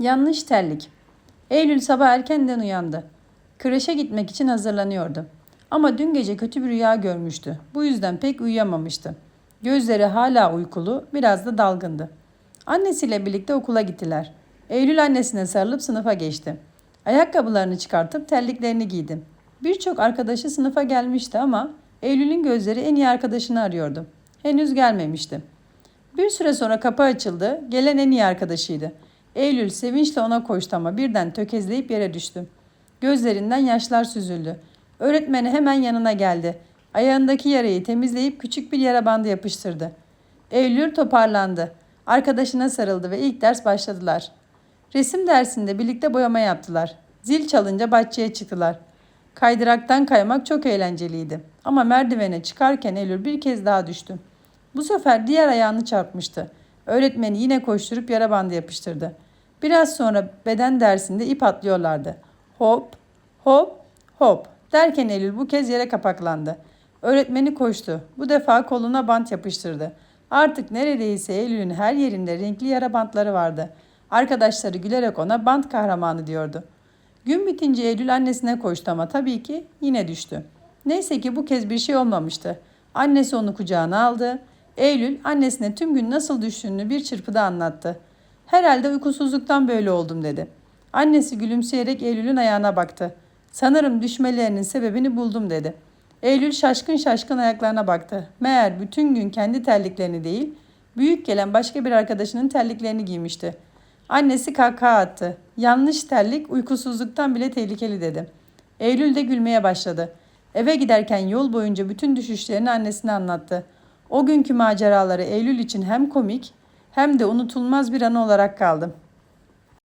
Yanlış terlik. Eylül sabah erkenden uyandı. Kreşe gitmek için hazırlanıyordu. Ama dün gece kötü bir rüya görmüştü. Bu yüzden pek uyuyamamıştı. Gözleri hala uykulu, biraz da dalgındı. Annesiyle birlikte okula gittiler. Eylül annesine sarılıp sınıfa geçti. Ayakkabılarını çıkartıp terliklerini giydi. Birçok arkadaşı sınıfa gelmişti ama Eylül'ün gözleri en iyi arkadaşını arıyordu. Henüz gelmemişti. Bir süre sonra kapı açıldı. Gelen en iyi arkadaşıydı. Eylül sevinçle ona koştu ama birden tökezleyip yere düştü. Gözlerinden yaşlar süzüldü. Öğretmeni hemen yanına geldi. Ayağındaki yarayı temizleyip küçük bir yara bandı yapıştırdı. Eylül toparlandı. Arkadaşına sarıldı ve ilk ders başladılar. Resim dersinde birlikte boyama yaptılar. Zil çalınca bahçeye çıktılar. Kaydıraktan kaymak çok eğlenceliydi. Ama merdivene çıkarken Eylül bir kez daha düştü. Bu sefer diğer ayağını çarpmıştı. Öğretmeni yine koşturup yara bandı yapıştırdı. Biraz sonra beden dersinde ip atlıyorlardı. Hop, hop, hop derken Eylül bu kez yere kapaklandı. Öğretmeni koştu. Bu defa koluna bant yapıştırdı. Artık neredeyse Eylül'ün her yerinde renkli yara bantları vardı. Arkadaşları gülerek ona bant kahramanı diyordu. Gün bitince Eylül annesine koştu ama tabii ki yine düştü. Neyse ki bu kez bir şey olmamıştı. Annesi onu kucağına aldı. Eylül annesine tüm gün nasıl düştüğünü bir çırpıda anlattı. Herhalde uykusuzluktan böyle oldum dedi. Annesi gülümseyerek Eylül'ün ayağına baktı. Sanırım düşmelerinin sebebini buldum dedi. Eylül şaşkın şaşkın ayaklarına baktı. Meğer bütün gün kendi terliklerini değil, büyük gelen başka bir arkadaşının terliklerini giymişti. Annesi kahkaha attı. Yanlış terlik uykusuzluktan bile tehlikeli dedi. Eylül de gülmeye başladı. Eve giderken yol boyunca bütün düşüşlerini annesine anlattı. O günkü maceraları Eylül için hem komik hem de unutulmaz bir anı olarak kaldı.